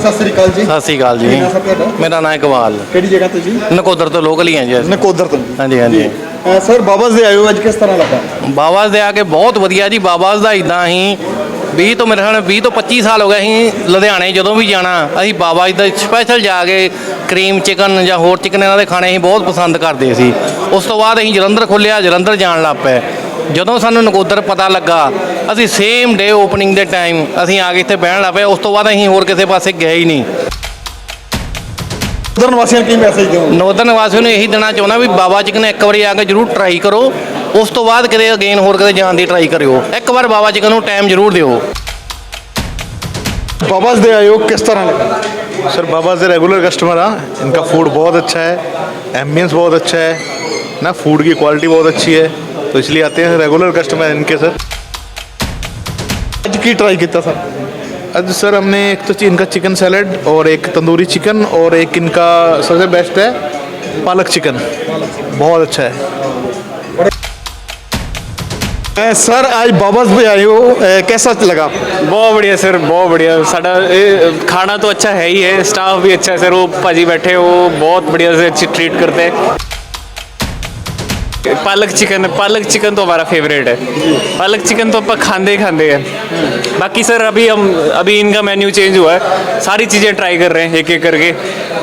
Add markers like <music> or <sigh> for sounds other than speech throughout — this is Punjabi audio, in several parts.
ਸਤਿ ਸ੍ਰੀ ਅਕਾਲ ਜੀ। ਸਤਿ ਸ੍ਰੀ ਅਕਾਲ ਜੀ। ਕੀ ਨਾਮ ਸਰ ਤੁਹਾਡਾ? ਮੇਰਾ ਨਾਮ ਇਕਬਾਲ ਕਿਹੜੀ ਜਗ੍ਹਾ ਤੋਂ ਜੀ? ਨਕੋਦਰ ਤੋਂ ਲੋਕਲ ਹੀ ਹਾਂ ਜੀ ਅਸੀਂ। ਨਕੋਦਰ ਤੋਂ। ਜੀ। ਹਾਂਜੀ, ਹਾਂਜੀ। ਅ, ਸਰ ਬਾਬਾ ਜੀ ਹੋ ਅੱਜ ਕਿਸ ਤਰ੍ਹਾਂ ਲੱਗਾ? ਬਾਬਾਸ ਦੇ ਆ ਕੇ ਬਹੁਤ ਵਧੀਆ ਜੀ। ਬਾਬਾਸ ਦਾ ਇਦਾਂ ਹੀ 20 ਤੋਂ ਮੇਰੇ ਖਿਆਲ 20 ਤੋਂ 25 ਸਾਲ ਹੋ ਗਏ ਅਸੀਂ ਲੁਧਿਆਣੇ ਜਦੋਂ ਵੀ ਜਾਣਾ। ਅਸੀਂ ਬਾਬਾ ਜੀ ਦਾ ਸਪੈਸ਼ਲ ਜਾ ਕੇ ਕਰੀਮ ਚਿਕਨ ਜਾਂ ਹੋਰ ਚਿਕਨ ਇਹਨਾਂ ਦੇ ਖਾਣੇ ਅਸੀਂ ਬਹੁਤ ਪਸੰਦ ਕਰਦੇ ਸੀ। ਉਸ ਤੋਂ ਬਾਅਦ ਅਸੀਂ ਜਲੰਧਰ ਖੋਲ੍ਹਿਆ ਜਲੰਧਰ ਜਾਣ ਲੱਗ ਪਏ। ਜਦੋਂ ਸਾਨੂੰ ਨਕੋਦਰ ਪਤਾ ਲੱਗਾ ਅਸੀਂ ਸੇਮ ਡੇ ਓਪਨਿੰਗ ਦੇ ਟਾਈਮ ਅਸੀਂ ਆ ਕੇ ਇੱਥੇ ਬਹਿਣ ਲੱਗ ਪਏ ਉਸ ਤੋਂ ਬਾਅਦ ਅਸੀਂ ਹੋਰ ਕਿਸੇ ਪਾਸੇ ਗਏ ਹੀ ਨਹੀਂ ਉਧਰ ਵਾਸੀਆਂ ਨੂੰ ਕੀ ਮੈਸੇਜ ਦਿਓ ਨੌਰਦਰਨ ਵਾਸੀਆਂ ਨੂੰ ਇਹੀ ਦੇਣਾ ਚਾਹੁੰਦਾ ਵੀ ਬਾਬਾ ਚਿਕਨ ਇੱਕ ਵਾਰੀ ਆ ਕੇ ਜਰੂਰ ਟਰਾਈ ਕਰੋ ਉਸ ਤੋਂ ਬਾਅਦ ਕਦੇ ਅਗੇਨ ਹੋਰ ਕਦੇ ਜਾਣ ਦੀ ਟਰਾਈ ਕਰਿਓ ਇੱਕ ਵਾਰ ਬਾਬਾ ਚਿਕਨ ਨੂੰ ਟਾਈਮ ਜਰੂਰ ਦਿਓ ਬਾਬਾ ਜੀ ਦੇ ਆਏ ਹੋ ਕਿਸ ਤਰ੍ਹਾਂ ਲੱਗਾ सर बाबा से रेगुलर कस्टमर हाँ इनका फूड बहुत अच्छा है एम्बियंस बहुत अच्छा है ना फूड की क्वालिटी बहुत अच्छी है तो इसलिए आते हैं रेगुलर कस्टमर इनके सर आज की ट्राई किया सर आज सर हमने एक तो इनका चिकन सैलड और एक तंदूरी चिकन और एक इनका सबसे बेस्ट है पालक चिकन बहुत अच्छा है। मैं सर आज बाबस भी आई हूँ। कैसा लगा? बहुत बढ़िया सर बहुत बढ़िया। सा खाना तो अच्छा है ही है स्टाफ भी अच्छा है सर वो भाजी बैठे वो बहुत बढ़िया से अच्छी ट्रीट करते हैं। पालक चिकन पालक चिकन तो हमारा फेवरेट है। पालक चिकन तो अपन खाते ही खाते हैं। बाकी सर, अभी हम, अभी इनका मेन्यू चेंज हुआ है। सारी चीज़ें ट्राई कर रहे हैं एक एक करके।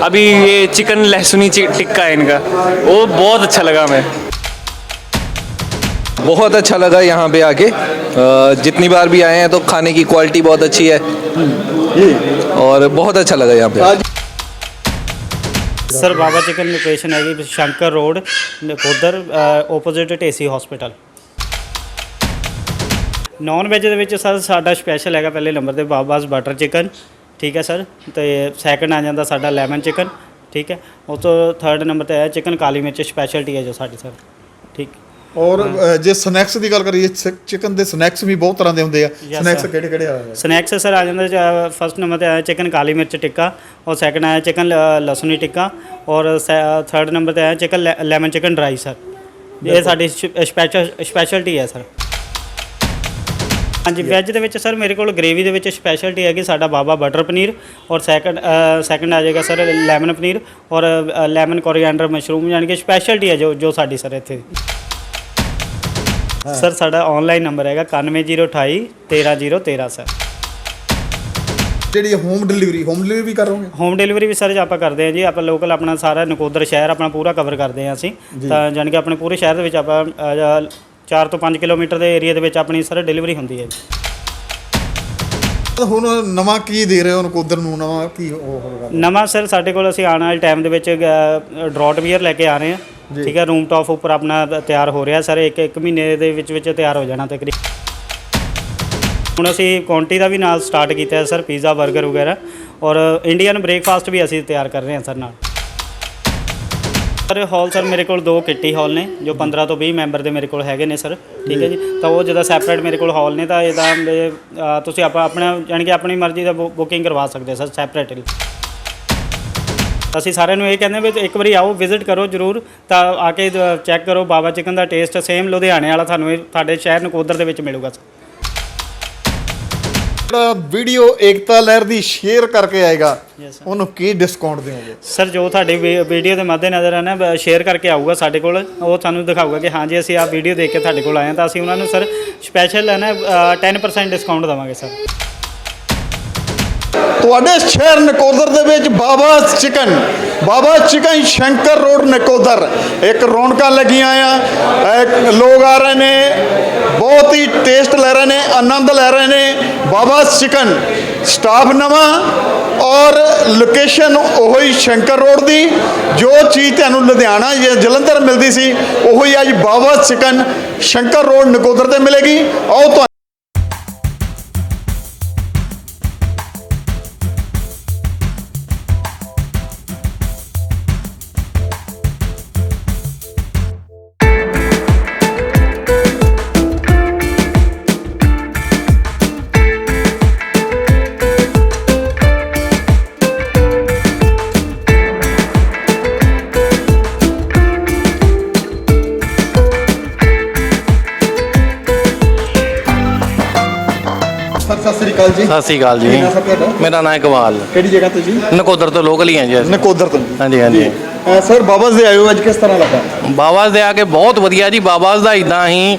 अभी ये चिकन लहसुनी टिक्का है इनका। वो बहुत अच्छा लगा हमें। बहुत अच्छा लगा यहाँ पे आके। जितनी बार भी आए हैं तो खाने की क्वालिटी बहुत अच्छी है। और बहुत अच्छा लगा यहाँ पे। ਸਰ, ਬਾਬਾ ਚਿਕਨ ਲੋਕੇਸ਼ਨ ਹੈਗੀ Shankar road, Nakodar opposite Dhesi hospital non veg ਦੇ ਵਿੱਚ ਸਰ, ਸਾਡਾ ਸਪੈਸ਼ਲ ਹੈਗਾ ਪਹਿਲੇ ਨੰਬਰ ਤੇ, ਬਾਬਾਸ ਬਟਰ ਚਿਕਨ ਠੀਕ ਹੈ ਸਰ, ਤੇ ਸੈਕੰਡ ਆ ਜਾਂਦਾ ਸਾਡਾ ਲੈਮਨ ਚਿਕਨ ਠੀਕ ਹੈ ਉਸ ਤੋਂ ਥਰਡ ਨੰਬਰ ਤੇ ਹੈ ਚਿਕਨ ਕਾਲੀ ਮਿਰਚ ਸਪੈਸ਼ਲਟੀ ਹੈ ਜੋ ਸਾਡੀ ਸਰ। ਠੀਕ। ਔਰ ਅ, ਜੇ ਸਨੈਕਸ ਦੀ ਗੱਲ ਕਰੀਏ ਚਿਕਨ ਦੇ ਸਨੈਕਸ ਵੀ ਬਹੁਤ ਤਰ੍ਹਾਂ ਦੇ ਹੁੰਦੇ ਆ। Yes, snacks sir. ਕਿਹੜੇ ਕਿਹੜੇ ਆ? ਸਨੈਕਸ ਸਰ ਆ ਜਾਂਦਾ ਫਸਟ ਨੰਬਰ ਤੇ ਆਇਆ ਚਿਕਨ ਕਾਲੀ ਮਿਰਚ ਟਿੱਕਾ ਔਰ ਸੈਕੰਡ ਆਇਆ ਚਿਕਨ ਲਸੁਨੀ ਟਿੱਕਾ ਔਰ ਥਰਡ ਨੰਬਰ ਤੇ ਆਇਆ chicken lemon chicken dry sir ਇਹ ਸਾਡੀ ਸਪੈਸ਼ਲ ਸਪੈਸ਼ਲਟੀ ਹੈ ਸਰ ਹਾਂਜੀ ਵੈਜ ਦੇ ਵਿੱਚ ਸਰ ਮੇਰੇ ਕੋਲ ਗ੍ਰੇਵੀ ਦੇ ਵਿੱਚ ਸਪੈਸ਼ਲਟੀ ਹੈਗੀ ਸਾਡਾ ਬਾਬਾ ਬਟਰ ਪਨੀਰ ਔਰ ਸੈਕੰਡ ਸੈਕੰਡ ਆ ਜਾਏਗਾ ਸਰ ਲੈਮਨ ਪਨੀਰ ਔਰ ਲੈਮਨ ਕੋਰੀਐਂਡਰ ਮਸ਼ਰੂਮ ਯਾਨੀ ਕਿ ਸਪੈਸ਼ਲਟੀ ਹੈ ਜੋ ਜੋ ਸਾਡੀ ਸਰ ਇੱਥੇ। ਸਰ ਸਾਡਾ ਆਨਲਾਈਨ ਨੰਬਰ ਹੈਗਾ 9108 13013 ਸਰ। ਜਿਹੜੀ ਹੋਮ ਡਿਲੀਵਰੀ ਹੋਮ ਡਿਲੀਵਰੀ ਵੀ ਕਰੋਗੇ ਹੋਮ ਡਿਲੀਵਰੀ ਵੀ ਸਰ ਜੀ ਆਪਾਂ ਕਰਦੇ ਹਾਂ ਜੀ ਆਪਾਂ ਲੋਕਲ ਆਪਣਾ ਸਾਰਾ ਨਕੋਦਰ ਸ਼ਹਿਰ ਆਪਣਾ ਪੂਰਾ ਕਵਰ ਕਰਦੇ ਹਾਂ ਅਸੀਂ। ਤਾਂ ਜਾਣੀ ਕਿ ਆਪਣੇ ਪੂਰੇ ਸ਼ਹਿਰ ਦੇ ਵਿੱਚ ਆਪਾਂ 4 ਤੋਂ 5 ਕਿਲੋਮੀਟਰ ਦੇ ਏਰੀਆ ਦੇ ਵਿੱਚ ਆਪਣੀ ਸਰ ਡਿਲੀਵਰੀ ਹੁੰਦੀ ਹੈ ਜੀ। ਹੁਣ ਨਵਾਂ ਕੀ ਦੇ ਰਹੇ ਹੋ? ਨਕੋਦਰ ਨੂੰ ਨਵਾਂ ਕੀ ਉਹ ਹੋਗਾ ਨਵਾਂ ਸਰ ਸਾਡੇ ਕੋਲ ਅਸੀਂ ਆਉਣ ਵਾਲੇ ਟਾਈਮ ਦੇ ਵਿੱਚ ਡਰਾਟ ਬੀਅਰ ਲੈ ਕੇ ਆ ਰਹੇ ਹਾਂ। ਠੀਕ ਹੈ ਰੂਮ ਟਾਪ ਉੱਪਰ ਆਪਣਾ ਤਿਆਰ ਹੋ ਰਿਹਾ ਸਰ ਇੱਕ ਇੱਕ ਮਹੀਨੇ ਦੇ ਵਿੱਚ ਵਿੱਚ ਤਿਆਰ ਹੋ ਜਾਣਾ ਤਕਰੀਬਨ ਹੁਣ ਅਸੀਂ ਕੁਆਂਟੀ ਦਾ ਵੀ ਨਾਲ ਸਟਾਰਟ ਕੀਤਾ ਹੈ ਸਰ ਪੀਜ਼ਾ 버ਗਰ ਵਗੈਰਾ। ਔਰ ਇੰਡੀਅਨ ਬ੍ਰੇਕਫਾਸਟ ਵੀ ਅਸੀਂ ਤਿਆਰ ਕਰ ਰਹੇ ਹਾਂ ਸਰ ਨਾਲ। ਸਰ ਹਾਲ ਸਰ ਮੇਰੇ ਕੋਲ ਦੋ ਕਿੱਟੀ ਹਾਲ ਨੇ, ਜੋ 15 ਤੋਂ 20 ਮੈਂਬਰ ਦੇ ਮੇਰੇ ਕੋਲ ਹੈਗੇ ਨੇ ਸਰ, ਠੀਕ ਹੈ ਜੀ। ਤਾਂ ਉਹ ਜਿਹਦਾ ਸੈਪਰੇਟ ਮੇਰੇ ਕੋਲ ਹਾਲ ਨੇ, ਤਾਂ ਇਹਦਾ ਤੁਸੀਂ ਆਪਾਂ ਆਪਣਾ, ਯਾਨੀ ਕਿ ਆਪਣੀ ਮਰਜ਼ੀ ਦਾ ਬੁਕਿੰਗ ਕਰਵਾ ਸਕਦੇ ਹੋ ਸਰ ਸੈਪਰੇਟਲੀ ਅਸੀਂ ਸਾਰਿਆਂ ਨੂੰ ਇਹ ਕਹਿੰਦੇ ਵੀ ਇੱਕ ਵਾਰੀ ਆਓ ਵਿਜ਼ਿਟ ਕਰੋ ਜਰੂਰ, ਤਾਂ ਆ ਕੇ ਚੈੱਕ ਕਰੋ ਬਾਬਾ ਚਿਕਨ ਦਾ ਟੇਸਟ ਸੇਮ ਲੁਧਿਆਣੇ ਵਾਲਾ ਤੁਹਾਨੂੰ ਇਹ, ਤੁਹਾਡੇ ਸ਼ਹਿਰ ਨਕੋਦਰ ਦੇ ਵਿੱਚ ਮਿਲੂਗਾ ਸਰ। ਜਿਹੜਾ ਵੀਡੀਓ ਏਕਤਾ ਲਹਿਰ ਦੀ ਸ਼ੇਅਰ ਕਰਕੇ ਆਏਗਾ. ਉਹਨੂੰ ਕੀ ਡਿਸਕਾਊਂਟ ਦਿਓਗੇ ਸਰ ਜੋ ਤੁਹਾਡੀ ਵੀਡੀਓ ਦੇ ਮੱਦੇ ਨਜ਼ਰ ਆ ਨਾ ਸ਼ੇਅਰ ਕਰਕੇ ਆਊਗਾ ਸਾਡੇ ਕੋਲ ਉਹ ਸਾਨੂੰ ਦਿਖਾਊਗਾ ਕਿ ਹਾਂਜੀ ਅਸੀਂ ਆਹ ਵੀਡੀਓ ਦੇਖ ਕੇ ਤੁਹਾਡੇ ਕੋਲ ਆਏ ਹਾਂ ਤਾਂ ਅਸੀਂ ਉਹਨਾਂ ਨੂੰ ਸਰ ਸਪੈਸ਼ਲ ਹੈ ਨਾ ਅ, 10% ਡਿਸਕਾਊਂਟ ਦੇਵਾਂਗੇ ਸਰ ਤੁਹਾਡੇ ਸ਼ਹਿਰ ਨਕੋਦਰ ਦੇ ਵਿੱਚ Baba chicken Baba chicken Shankar road Nakodar. ਇੱਕ ਰੌਣਕਾਂ ਲੱਗੀਆਂ ਆ ਲੋਕ ਆ ਰਹੇ ਨੇ, ਬਹੁਤ ਹੀ ਟੇਸਟ ਲੈ ਰਹੇ ਨੇ, ਆਨੰਦ ਲੈ ਰਹੇ ਨੇ ਬਾਬਾ ਚਿਕਨ। ਸਟਾਫ ਨਵਾਂ ਔਰ ਲੋਕੇਸ਼ਨ ਉਹੀ ਸ਼ੰਕਰ ਰੋਡ ਦੀ, ਜੋ ਚੀਜ਼ ਤੁਹਾਨੂੰ ਲੁਧਿਆਣਾ ਜਾਂ ਜਲੰਧਰ ਮਿਲਦੀ ਸੀ, ਉਹੀ ਅੱਜ ਬਾਬਾ ਚਿਕਨ ਸ਼ੰਕਰ ਰੋਡ ਨਕੋਦਰ ਤੇ ਮਿਲੇਗੀ। ਆਓ ਸਤਿ ਸ੍ਰੀ ਅਕਾਲ ਜੀ। ਨਾਮ ਤੁਹਾਡਾ? ਮੇਰਾ ਨਾਮ ਇਕਬਾਲ। ਕਿਹੜੀ ਜਗ੍ਹਾ ਤੋਂ ਜੀ? ਨਕੋਦਰ ਤੋਂ ਲੋਕਲ ਹੀ ਹਾਂ ਜੀ ਅਸੀਂ। ਨਕੋਦਰ ਤੋਂ। ਹਾਂਜੀ ਹਾਂਜੀ। ਅਹ ਸਰ ਬਾਬਾ ਦੇ ਆਇਓ ਅੱਜ ਕਿਸ ਤਰ੍ਹਾਂ ਲੱਗਾ? ਬਾਬਾਸ ਦੇ ਆ ਕੇ ਬਹੁਤ ਵਧੀਆ ਜੀ। ਬਾਬਾਸ ਦਾ ਇਦਾਂ ਹੀ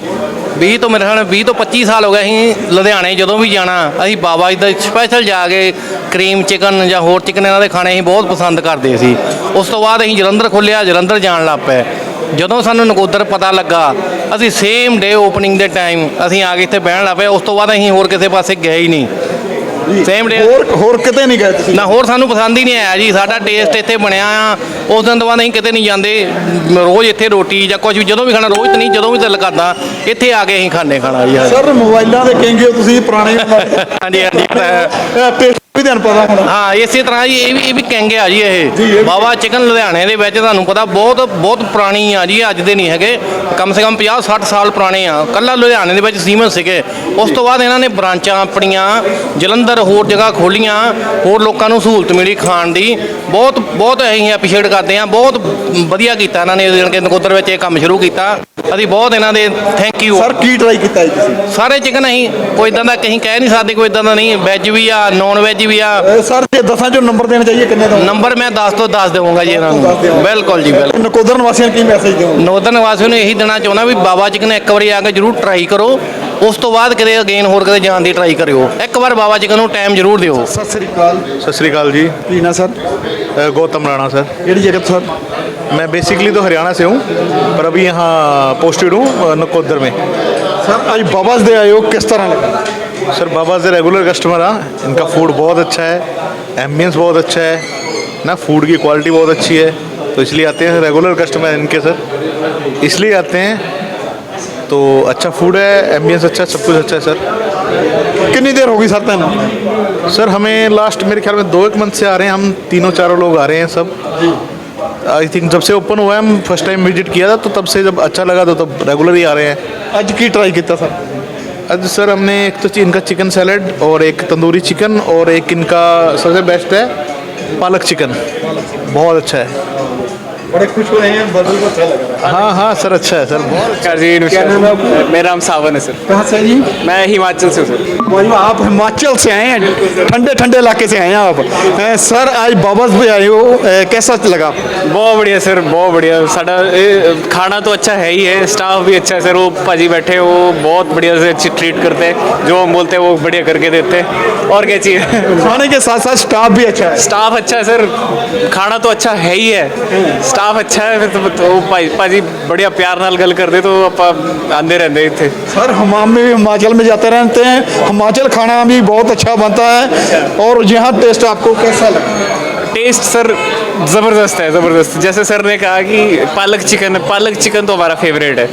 20 ਤੋਂ ਮੇਰੇ ਖਿਆਲ 20 ਤੋਂ 25 ਸਾਲ ਹੋ ਗਏ ਅਸੀਂ ਲੁਧਿਆਣੇ ਜਦੋਂ ਵੀ ਜਾਣਾ ਅਸੀਂ ਬਾਬਾ ਜੀ ਦਾ ਸਪੈਸ਼ਲ ਜਾ ਕੇ ਕਰੀਮ ਚਿਕਨ ਜਾਂ ਹੋਰ ਚਿਕਨ ਇਹਨਾਂ ਦੇ ਖਾਣੇ ਅਸੀਂ ਬਹੁਤ ਪਸੰਦ ਕਰਦੇ ਸੀ। ਉਸ ਤੋਂ ਬਾਅਦ ਅਸੀਂ ਜਲੰਧਰ ਖੋਲ੍ਹਿਆ ਜਲੰਧਰ ਜਾਣ ਲੱਗ ਪਏ। ਜਦੋਂ ਸਾਨੂੰ ਨਕੋਦਰ ਪਤਾ ਲੱਗਾ ਅਸੀਂ ਸੇਮ ਡੇ ਓਪਨਿੰਗ ਦੇ ਟਾਈਮ ਅਸੀਂ ਆ ਕੇ ਇੱਥੇ ਬਹਿਣ ਲੱਗ ਪਏ। ਉਸ ਤੋਂ ਬਾਅਦ ਅਸੀਂ ਹੋਰ ਕਿਸੇ ਪਾਸੇ ਗਏ ਹੀ ਨਹੀਂ। ਸੇਮ ਡੇ ਹੋਰ ਹੋਰ ਕਿਤੇ ਨਹੀਂ ਗਏ ਤੁਸੀਂ? ਨਾ ਹੋਰ ਸਾਨੂੰ ਪਸੰਦ ਹੀ ਨਹੀਂ ਆਇਆ ਜੀ। ਸਾਡਾ ਟੇਸਟ ਇੱਥੇ ਬਣਿਆ ਆ। ਉਸ ਦਿਨ ਤੋਂ ਬਾਅਦ ਅਸੀਂ ਕਿਤੇ ਨਹੀਂ ਜਾਂਦੇ। ਰੋਜ਼ ਇੱਥੇ ਰੋਟੀ ਜਾਂ ਕੁਝ ਵੀ ਜਦੋਂ ਵੀ ਖਾਣਾ ਰੋਜ਼ ਤਾਂ ਨਹੀਂ ਜਦੋਂ ਵੀ ਦਿਲ ਕਰਦਾ ਇੱਥੇ ਆ ਕੇ ਅਸੀਂ ਖਾਣੇ ਖਾਣਾ ਜੀ ਸਰ ਮੋਬਾਈਲਾਂ ਦੇ ਕਹਿੰਗੇ ਹੋ ਤੁਸੀਂ ਪੁਰਾਣੇ <laughs> ਹਾਂਜੀ ਹਾਂਜੀ ਤਾਂ ਵੀ ਤੁਹਾਨੂੰ ਪਤਾ ਹੋਣਾ। ਹਾਂ ਇਸੇ ਤਰ੍ਹਾਂ ਜੀ ਇਹ ਵੀ ਇਹ ਵੀ ਕਹਿੰਗੇ ਆ ਜੀ ਇਹ। ਬਾਬਾ ਚਿਕਨ ਲੁਧਿਆਣੇ ਦੇ ਵਿੱਚ ਤੁਹਾਨੂੰ ਪਤਾ ਬਹੁਤ ਬਹੁਤ ਪੁਰਾਣੀ ਆ ਜੀ ਅੱਜ ਦੇ ਨਹੀਂ ਹੈਗੇ। ਕਮ ਸੇ ਕਮ 50 60 ਸਾਲ ਪੁਰਾਣੇ ਆ। ਕੱਲਾ ਲੁਧਿਆਣੇ ਦੇ ਵਿੱਚ ਸੀਮਤ ਸੀਗੇ। ਉਸ ਤੋਂ ਬਾਅਦ ਇਹਨਾਂ ਨੇ ਬ੍ਰਾਂਚਾਂ ਆਪਣੀਆਂ ਜਲੰਧਰ ਹੋਰ ਜਗ੍ਹਾ ਖੋਲੀਆਂ ਹੋਰ ਲੋਕਾਂ ਨੂੰ ਸਹੂਲਤ ਮਿਲੀ ਖਾਣ ਦੀ। ਬਹੁਤ ਬਹੁਤ ਅਸੀਂ ਐਪਰੀਸ਼ੀਏਟ ਕਰਦੇ ਆ। ਬਹੁਤ ਵਧੀਆ ਕੀਤਾ ਇਹਨਾਂ ਨੇ ਜਾਣੀ ਕਿ ਨਕੋਦਰ ਵਿੱਚ ਇਹ ਕੰਮ ਸ਼ੁਰੂ ਕੀਤਾ। ਅਸੀਂ ਬਹੁਤ ਇਹਨਾਂ ਦੇ ਥੈਂਕ ਯੂ ਸਰ ਕੀ ਟਰਾਈ ਕੀਤਾ ਜੀ ਤੁਸੀਂ? ਸਾਰੇ ਚਿਕਨ ਅਸੀਂ ਕੋਈ ਇਦਾਂ ਦਾ ਕਹੀਂ ਕਹਿ ਨਹੀਂ ਸਕਦੇ ਕੋਈ ਇਦਾਂ ਦਾ ਨਹੀਂ। ਵੈਜ ਵੀ ਆ ਨੌਨ ਵੈਜ ਵੀ ਆ ਅਹ ਸਰ ਜੇ ਦਸਾਂ ਚੋਂ ਨੰਬਰ ਦੇਣਾ ਚਾਹੀਏ ਕਿੰਨੇ ਦਾ ਨੰਬਰ ਮੈਂ 10 ਤੋਂ 10 ਦੇਵਾਂਗਾ ਜੀ ਇਹਨਾਂ ਦੱਸ ਦਿਓ। ਨੂੰ ਬਿਲਕੁਲ ਜੀ ਬਿਲਕੁਲ ਨਕੋਦਰ ਨਿਵਾਸੀਆਂ ਨੂੰ ਕੀ ਮੈਸੇਜ ਦਿਓ ਨੌਰਦਨ ਵਾਸੀਆਂ ਨੂੰ ਇਹੀ ਦੇਣਾ ਚਾਹੁੰਦਾ ਵੀ ਬਾਬਾ ਚਿਕਨ ਇੱਕ ਵਾਰੀ ਆ ਕੇ ਜਰੂਰ ਟਰਾਈ ਕਰੋ ਉਸ ਤੋਂ ਬਾਅਦ ਕਿਤੇ ਅਗੇਨ ਹੋਰ ਕਿਤੇ ਜਾਣ ਦੀ ਟਰਾਈ ਕਰਿਓ ਇੱਕ ਵਾਰ ਬਾਬਾ ਚਿਕਨ ਨੂੰ ਟਾਈਮ ਜਰੂਰ ਦਿਓ ਸਤਿ ਸ੍ਰੀ ਅਕਾਲ सत श्रीकाल जी ਕੀ ਨਾ ਸਰ अ, गौतम राणा सर ਕਿਹੜੀ ਜਗ੍ਹਾ ਤੋਂ ਸਰ मैं बेसिकली तो हरियाणा से हूँ पर अभी यहाँ पोस्टेड हूँ अ, नकोदर में ਸਰ ਅੱਜ ਬਾਬਾ ਦੇ ਆਇਓ ਕਿਸ ਤਰ੍ਹਾਂ ਲੱਗਾ सर बाबा से रेगुलर कस्टमर हाँ? इनका फ़ूड बहुत अच्छा है। एम्बियंस बहुत अच्छा है। ना फ़ूड की क्वालिटी बहुत अच्छी है। तो इसलिए आते हैं रेगुलर कस्टमर इनके सर इसलिए आते हैं। तो अच्छा फ़ूड है एम्बियंस अच्छा है सब कुछ अच्छा है सर कितनी देर होगी सर तहन सर हमें लास्ट मेरे ख्याल में दो एक मंथ से आ रहे हैं। हम तीनों चारों लोग आ रहे हैं सब। आई थिंक जब से ओपन हुआ है हम फ़र्स्ट टाइम विज़िट किया था तो तब से जब अच्छा लगा तो तब रेगुलर ही आ रहे हैं। आज की ट्राई किया सर आज सर हमने एक तो इनका चिकन सैलड और एक तंदूरी चिकन और एक इनका सबसे बेस्ट है पालक चिकन बहुत अच्छा है बड़े खुश हो रहे हैं बदल को अच्छा लग रहा है। हाँ हाँ सर अच्छा है सर। बहुत जी नमस्कार। मेरा नाम सावन है सर। कहाँ से जी? मैं हिमाचल से सर। आप? हिमाचल से आए हैं? ठंडे ठंडे इलाके से आए हैं आप। सर आज बाबस भी आए हो। कैसा लगा? बहुत बढ़िया सर बहुत बढ़िया। साढ़ा खाना तो अच्छा है ही है स्टाफ भी अच्छा है सर। वो भाजी बैठे वो बहुत बढ़िया से अच्छी ट्रीट करते हैं। जो हम बोलते हैं वो बढ़िया करके देते हैं। और क्या चाहिए? खाने के साथ साथ स्टाफ भी अच्छा है। स्टाफ अच्छा है सर। खाना तो अच्छा है ही है। हाँ। स्टाफ अच्छा है फिर तो, तो वो ਭਾਈ ਭਾਜੀ बढ़िया प्यार ਨਾਲ ਗੱਲ ਕਰਦੇ तो ਆਪਾਂ ਆਂਦੇ ਰਹਿੰਦੇ ਇੱਥੇ सर हम हम भी हिमाचल में जाते रहते हैं हिमाचल खाना भी बहुत अच्छा बनता है और यहाँ टेस्ट आपको कैसा लगा टेस्ट सर ज़बरदस्त है ज़बरदस्त। जैसे सर ने कहा कि पालक चिकन पालक चिकन तो हमारा फेवरेट है।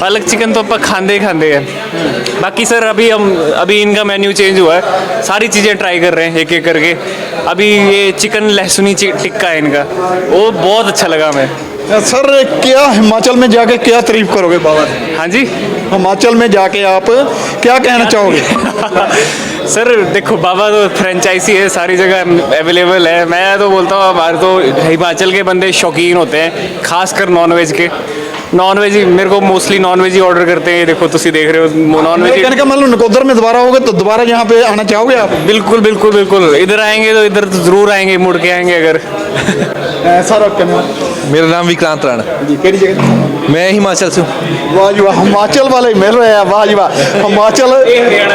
पालक चिकन तो अपन खाते ही खाते हैं। बाकी सर अभी हम अभी इनका मेन्यू चेंज हुआ है। सारी चीज़ें ट्राई कर रहे हैं एक एक करके। अभी ये चिकन लहसुनी टिक्का है इनका। वो बहुत अच्छा लगा हमें। सर क्या हिमाचल में जाके क्या तारीफ़ करोगे बाबा? हाँ जी। हिमाचल में जाके आप क्या कहना चाहोगे? <laughs> सर देखो बाबा तो फ्रेंचाइजी है सारी जगह अवेलेबल है मैं तो बोलता हूँ हमारे तो हिमाचल के बंदे शौकीन होते हैं खासकर नॉन वेज के नॉन वेज ही मेरे को मोस्टली नॉन वेज ही ऑर्डर करते हैं ये देखो तुसी देख रहे हो नॉन मेरे कहने वेज का मतलब नकोदर में दोबारा होगे तो दोबारा यहाँ पे आना चाहोगे आप बिल्कुल बिल्कुल बिल्कुल इधर आएंगे तो इधर तो जरूर आएंगे मुड़ के आएंगे अगर सर आप कहना मेरा नाम विक्रांत राणा जी केड़ी जगह मैं हिमाचल से हूँ वाह जी वाह हिमाचल वाले मिल रहे हैं वाह जी वाह हिमाचल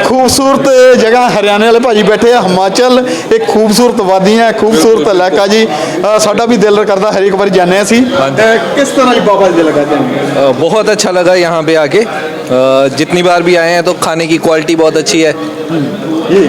खूबसूरत जगह हरियाणे वाले भाजी बैठे ਆ ਹਿਮਾਚਲ ਇੱਕ ਖੂਬਸੂਰਤ ਵਾਦੀਆਂ ਖੂਬਸੂਰਤ ਇਲਾਕਾ ਜੀ ਅ, ਸਾਡਾ ਵੀ ਦਿਲ ਕਰਦਾ ਹਰ ਇੱਕ ਵਾਰ ਜਾਂਦੇ ਅਸੀਂ ਅ, ਕਿਸ ਤਰ੍ਹਾਂ ਜੀ ਬਾਬਾ ਜੀ ਦੇ ਲਗਾ ਜਾਂਦੇ अ, बहुत अच्छा लगा यहाँ पे आके अ, जितनी बार भी आए हैं तो खाने की क्वालिटी बहुत अच्छी है जी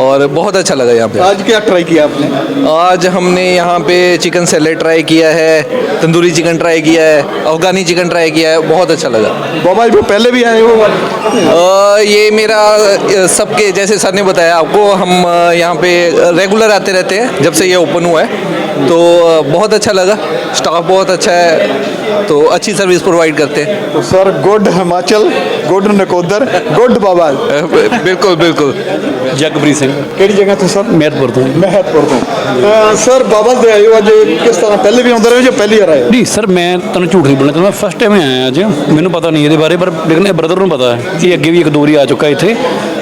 और बहुत अच्छा लगा यहाँ पे। आज क्या ट्राई किया आपने? आज हमने यहाँ पे चिकन सैलेड ट्राई किया है तंदूरी चिकन ट्राई किया है अफगानी चिकन ट्राई किया है बहुत अच्छा लगा। बाबा जी पहले भी आए हो ये मेरा सबके जैसे सर ने बताया आपको हम यहाँ पे रेगुलर आते रहते हैं जब से ये ओपन हुआ है। तो बहुत अच्छा लगा। स्टाफ बहुत अच्छा है तो अच्छी सर्विस प्रोवाइड करते हैं। तो sir good Himachal good Nakodar good Baba बिल्कुल बिल्कुल। जगबरी सिंह। ਕਿਹੜੀ ਜਗ੍ਹਾ ਤੋਂ ਸਰ? ਮਹਿਤਪੁਰ ਤੋਂ। ਮਹਿਤਪੁਰ ਤੋਂ। ਸਰ ਬਾਬਾ ਦੇ ਹੋ ਅੱਜ। ਕਿਸ ਤਰ੍ਹਾਂ? ਪਹਿਲੇ ਵੀ ਆਉਂਦੇ ਰਹੇ ਜਾਂ ਪਹਿਲੀ ਵਾਰ ਆਏ ਨਹੀਂ ਸਰ ਮੈਂ ਤੁਹਾਨੂੰ ਝੂਠ ਨਹੀਂ ਬੋਲਣਾ ਮੈਂ ਫਸਟ ਟਾਈਮ ਆਇਆ ਅੱਜ। ਮੈਨੂੰ ਪਤਾ ਨਹੀਂ ਇਹਦੇ ਬਾਰੇ ਪਰ ਲੇਕਿਨ ਇਹ ਬ੍ਰਦਰ ਨੂੰ ਪਤਾ ਹੈ ਕਿ ਅੱਗੇ ਵੀ ਇੱਕ ਦੋ ਵਾਰੀ ਆ ਚੁੱਕਾ ਇੱਥੇ।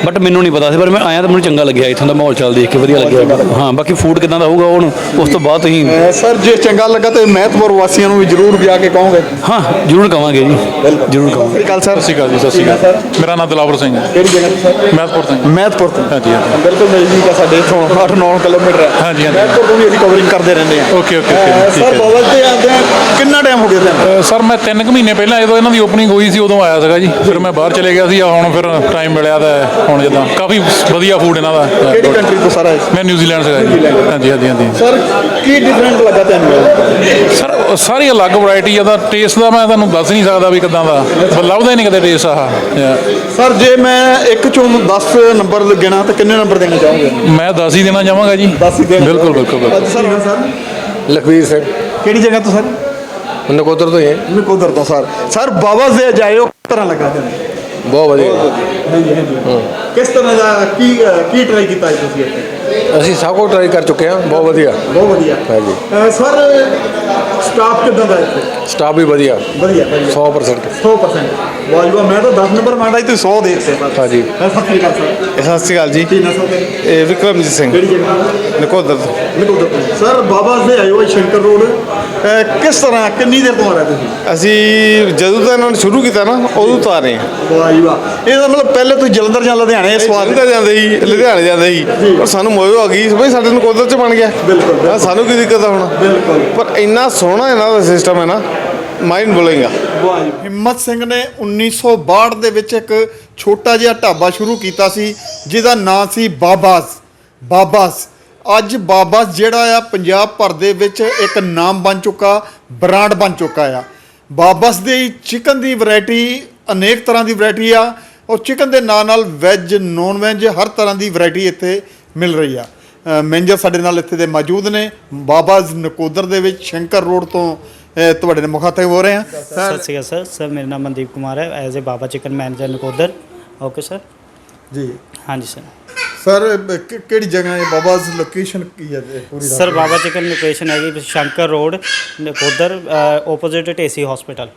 ਬਟ ਮੈਨੂੰ ਨਹੀਂ ਪਤਾ ਸੀ ਪਰ ਮੈਂ ਆਇਆ ਤਾਂ ਮੈਨੂੰ ਚੰਗਾ ਲੱਗਿਆ ਇੱਥੋਂ ਦਾ ਮਾਹੌਲ ਚਾਲ ਦੇਖ ਕੇ ਵਧੀਆ ਲੱਗਿਆ। ਹਾਂ ਬਾਕੀ ਫੂਡ ਕਿਦਾਂ ਦਾ ਹੋਊਗਾ ਉਹ ਹੁਣ ਉਸ ਤੋਂ ਬਾਅਦ ਤੁਸੀਂ ਸਰ ਜੇ ਚੰਗਾ ਲੱਗਾ ਤੇ ਮਹਿਤਪੁਰ ਵਾਸੀਆਂ ਨੂੰ ਵੀ ਜ਼ਰੂਰ ਜਾ ਕੇ ਕਹੋਗੇ। ਹਾਂ ਜ਼ਰੂਰ ਕਵਾਂਗੇ ਜੀ। ਜ਼ਰੂਰ ਕਵਾਂਗੇ। ਸਤਿ ਸ਼੍ਰੀ ਸਤਿ ਸ਼੍ਰੀ ਅਕਾਲ ਜੀ ਸਤਿ ਸ਼੍ਰੀ ਅਕਾਲ। ਮੇਰਾ ਨਾਮ ਦਿਲਾਵਰ ਸਿੰਘ ਹੈ। ਕਿਹੜੀ ਜਗ੍ਹਾ ਤੋਂ ਸਰ? ਮਹਿਤਪੁਰ ਤੋਂ ਮਹਿਤਪੁਰ ਤੋਂ? ਹਾਂਜੀ, ਹਾਂਜੀ। ਬਿਲਕੁਲ ਨਜ਼ਦੀਕ ਆ ਸਾਡੇ ਇੱਥੋਂ 8-9 ਕਿਲੋਮੀਟਰ ਹੈ। ਹਾਂਜੀ, ਹਾਂਜੀ। ਮਹਿਤਪੁਰ ਤੋਂ ਵੀ ਅਸੀਂ ਕਵਰਿੰਗ ਕਰਦੇ ਰਹਿੰਦੇ ਹਾਂ। ਓਕੇ, ਓਕੇ, ਸਰ ਹੈ। ਬਾਬਾ ਜੀ ਆਉਂਦੇ ਕਿੰਨਾ ਟਾਈਮ ਹੋ ਗਿਆ ਤੁਹਾਨੂੰ? ਸਰ ਮੈਂ 3 ਕੁ ਮਹੀਨੇ ਪਹਿਲਾਂ ਜਦੋਂ ਇਹਨਾਂ ਦੀ ਓਪਨਿੰਗ ਹੋਈ ਸੀ ਉਦੋਂ ਆਇਆ ਸੀਗਾ ਜੀ। ਫਿਰ ਮੈਂ ਬਾਹਰ ਚਲੇ ਗਿਆ ਸੀ ਹੁਣ ਫਿਰ ਟਾਈਮ ਮਿਲਿਆ ਤਾਂ ਹੁਣ ਜਿੱਦਾਂ। ਕਾਫੀ ਵਧੀਆ ਫੂਡ ਇਹਨਾਂ ਦਾ। ਕਿਹੜੀ ਕੰਟਰੀ ਤੋਂ ਸਾਰਾ ਇਹ? ਮੈਂ ਨਿਊਜ਼ੀਲੈਂਡ ਸੀਗਾ ਜੀ। ਹਾਂਜੀ ਹਾਂਜੀ ਹਾਂਜੀ। ਸਰ ਕੀ ਡਿਫਰੈਂਟ ਲੱਗਾ ਤੁਹਾਨੂੰ? ਸਰ ਸਾਰੀ ਅਲੱਗ ਵੈਰਾਈਟੀ ਆ ਦਾ ਟੇਸਟ ਦਾ ਮੈਂ ਤੁਹਾਨੂੰ ਦੱਸ ਨਹੀਂ ਸਕਦਾ ਵੀ ਕਿਦਾਂ ਦਾ। ਪਰ ਲੱਭਦਾ ਹੀ ਨਹੀਂ ਕਦੇ ਟੇਸਟ ਆਹ। ਸਰ ਜੇ ਮੈਂ ਇੱਕ ਚੋਂ 10 ਨੰਬਰ ਗਿਣਾ ਤਾਂ ਕਿੰਨੇ ਨੰਬਰ ਦੇਣਾ ਚਾਹੋਗੇ? ਮੈਂ ਦੱਸ ਹੀ ਦੇਣਾ ਚਾਹਾਂਗਾ ਜੀ। 10 ਹੀ ਦੇਣਾ ਬਿਲਕੁਲ ਬਿਲਕੁਲ ਸਰ ਲਖਵੀਰ ਸਿੰਘ। ਕਿਹੜੀ ਜਗ੍ਹਾ ਤੋਂ ਸਰ? ਨਕੋਦਰ ਤੋਂ ਹੀ ਹੈ। ਨਕੋਦਰ ਤੋਂ ਸਰ। ਸਰ ਬਾਬਾ ਦੇ ਜਾਇਓ ਕਿਸ ਤਰ੍ਹਾਂ ਲੱਗਾ ਤੁਹਾਨੂੰ? ਬਹੁਤ ਵਧੀਆ। ਹਾਂਜੀ ਹਾਂਜੀ। ਕਿਸ ਤਰ੍ਹਾਂ ਦਾ ਕੀ ਕੀ ਟਰਾਈ ਕੀਤਾ ਜੀ ਤੁਸੀਂ ਇੱਥੇ? ਅਸੀਂ ਸਭ ਕੁਝ ਟਰਾਈ ਕਰ ਚੁੱਕੇ ਹਾਂ ਬਹੁਤ ਵਧੀਆ। ਬਹੁਤ ਵਧੀਆ। ਹਾਂਜੀ। ਸਰ ਸਟਾਫ ਕਿਦਾਂ ਦਾ ਇੱਥੇ? ਸਟਾਫ ਵੀ ਵਧੀਆ। ਵਧੀਆ 100% 100% ਵਾਜਵਾ ਮੈਂ ਤਾਂ 10 ਨੰਬਰ ਮੰਨਦਾ ਸੀ ਤੁਸੀਂ 100 ਦੇ ਦਿੱਤੇ। ਬਸ ਹਾਂਜੀ ਸਤਿ ਸ਼੍ਰੀ ਅਕਾਲ ਸਰ। ਇਹ ਸਤਿ ਸ਼੍ਰੀ ਅਕਾਲ ਜੀ। ਕੀ ਨਸਲ ਤੇ ਸਿੰਘ। ਕਿਹੜੀ ਜਗ੍ਹਾ? ਸਰ ਬਾਬਾ ਦੇ ਆਏ ਸ਼ੰਕਰ ਰੋਡ। ਕਿਸ ਤਰ੍ਹਾਂ ਕਿੰਨੀ ਦੇਰ ਤੋਂ ਆ ਰਹੇ ਤੁਸੀਂ? ਅਸੀਂ ਜਦੋਂ ਤਾਂ ਇਹਨਾਂ ਨੇ ਸ਼ੁਰੂ ਕੀਤਾ ਨਾ ਉਦੋਂ ਤੋਂ ਆ ਰਹੇ ਹਾਂ। ਵਾਜਵਾ। ਇਹਦਾ ਮਤਲਬ ਪਹਿਲੇ ਤੁਸੀਂ ਜਲੰਧਰ ਜਾਂ ਲੁਧਿਆਣੇ ਸਵਾਦ ਸਵਾਦ ਜਾਂਦੇ ਸੀ ਲੁਧਿਆਣੇ ਜਾਂਦੇ ਸੀ। ਪਰ ਸਾਨੂੰ ਆ ਗਈ ਬਈ ਸਾਡੇ ਨਕੋਦਰ ਚ ਬਣ ਗਿਆ। ਬਿਲਕੁਲ। ਹਾਂ, ਸਾਨੂੰ ਕੀ ਦਿੱਕਤ ਆ ਹੁਣ? ਬਿਲਕੁਲ। ਪਰ ਇੰਨਾ ਸੋਹਣਾ ਇਹਨਾਂ ਦਾ ਸਿਸਟਮ ਹੈ ਨਾ ਮਾਈਂਡ ਬੋਲੇਗਾ ਹਿੰਮਤ ਸਿੰਘ ਨੇ 1962 ਦੇ ਵਿੱਚ ਇੱਕ ਛੋਟਾ ਜਿਹਾ ਢਾਬਾ ਸ਼ੁਰੂ ਕੀਤਾ ਸੀ ਜਿਹਦਾ ਨਾਂ ਸੀ ਬਾਬਾਸ ਬਾਬਾਸ। ਅੱਜ ਬਾਬਾਸ ਜਿਹੜਾ ਆ ਪੰਜਾਬ ਭਰ ਦੇ ਵਿੱਚ ਇੱਕ ਨਾਮ ਬਣ ਚੁੱਕਾ ਬ੍ਰਾਂਡ ਬਣ ਚੁੱਕਾ ਆ। ਬਾਬਾਸ ਦੇ ਚਿਕਨ ਦੀ ਵੈਰਾਈਟੀ ਅਨੇਕ ਤਰ੍ਹਾਂ ਦੀ ਵੈਰਾਈਟੀ ਆ। ਔਰ ਚਿਕਨ ਦੇ ਨਾਲ ਨਾਲ ਵੈਜ ਨੌਨ ਵੈਜ ਹਰ ਤਰ੍ਹਾਂ ਦੀ ਵੈਰਾਈਟੀ ਇੱਥੇ ਮਿਲ ਰਹੀ ਆ। ਮੈਨੇਜਰ ਸਾਡੇ ਨਾਲ ਇੱਥੇ ਦੇ ਮੌਜੂਦ ਨੇ। ਬਾਬਾਸ ਨਕੋਦਰ ਦੇ ਵਿੱਚ ਸ਼ੰਕਰ ਰੋਡ ਤੋਂ ਤੁਹਾਡੇ ਨਾਲ ਮੁਖਾਤਬ ਹੋ ਰਹੇ ਆ ਸਤਿ ਸ਼੍ਰੀ ਅਕਾਲ ਸਰ। ਸਰ ਮੇਰਾ ਨਾਮ ਮਨਦੀਪ ਕੁਮਾਰ ਹੈ। As uh Baba chicken manager Nakodar. Okay sir ਜੀ। ਹਾਂਜੀ ਸਰ ਸਰ ਕਿਹੜੀ ਜਗ੍ਹਾ ਹੈ ਬਾਬਾਸ ਲੋਕੇਸ਼ਨ ਕੀ ਹੈ ਪੂਰੀ ਸਰ ਬਾਬਾ ਚਿਕਨ ਲੋਕੇਸ਼ਨ ਹੈਗੀ Shankar road Nakodar opposite Dhesi hospital